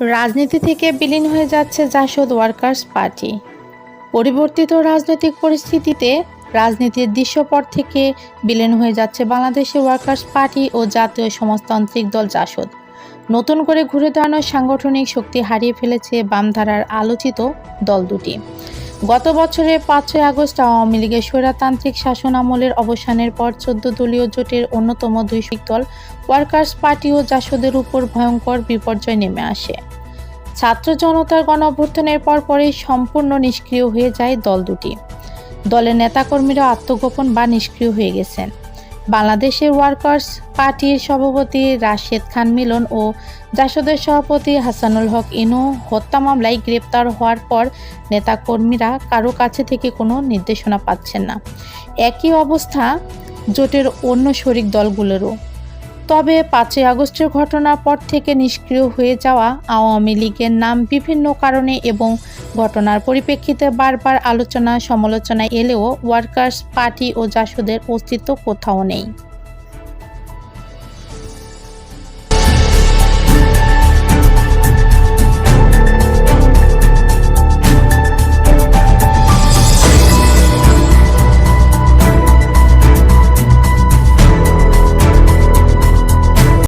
রাজনীতি থেকে বিলীন হয়ে যাচ্ছে জাসদ ওয়ার্কার্স পার্টি। পরিবর্তিত রাজনৈতিক পরিস্থিতিতে রাজনীতির দৃশ্যপট থেকে বিলীন হয়ে যাচ্ছে বাংলাদেশে ওয়ার্কার্স পার্টি ও জাতীয় সমাজতান্ত্রিক দল জাসদ। নতুন করে ঘুরে দাঁড়ানোর সাংগঠনিক শক্তি হারিয়ে ফেলেছে বামধারার আলোচিত দল দুটি। গত বছরের পাঁচই আগস্ট আওয়ামী লীগের স্বৈরাতান্ত্রিক শাসন আমলের অবসানের পর চোদ্দ দলীয় জোটের অন্যতম দুই দল ওয়ার্কার্স পার্টি ও জাসদের উপর ভয়ঙ্কর বিপর্যয় নেমে আসে। ছাত্র জনতার গণ অভ্যর্থনের পর পরেই সম্পূর্ণ নিষ্ক্রিয় হয়ে যায় দল দুটি। দলের নেতাকর্মীরা আত্মগোপন বা নিষ্ক্রিয় হয়ে গেছেন। বাংলাদেশের ওয়ার্কার্স পার্টির সভাপতি রাশেদ খান মিলন ও জাসদের সভাপতি হাসানুল হক ইনু হত্যা মামলায় গ্রেপ্তার হওয়ার পর নেতাকর্মীরা কারও কাছে থেকে কোনো নির্দেশনা পাচ্ছেন না। একই অবস্থা জোটের অন্য শরিক দলগুলোরও। তবে পাঁচই আগস্টের ঘটনার পর থেকে নিষ্ক্রিয় হয়ে যাওয়া আওয়ামী লীগের নাম বিভিন্ন কারণে এবং ঘটনার পরিপ্রেক্ষিতে বারবার আলোচনা সমালোচনায় এলেও ওয়ার্কার্স পার্টি ও জাসদের অস্তিত্ব কোথাও নেই।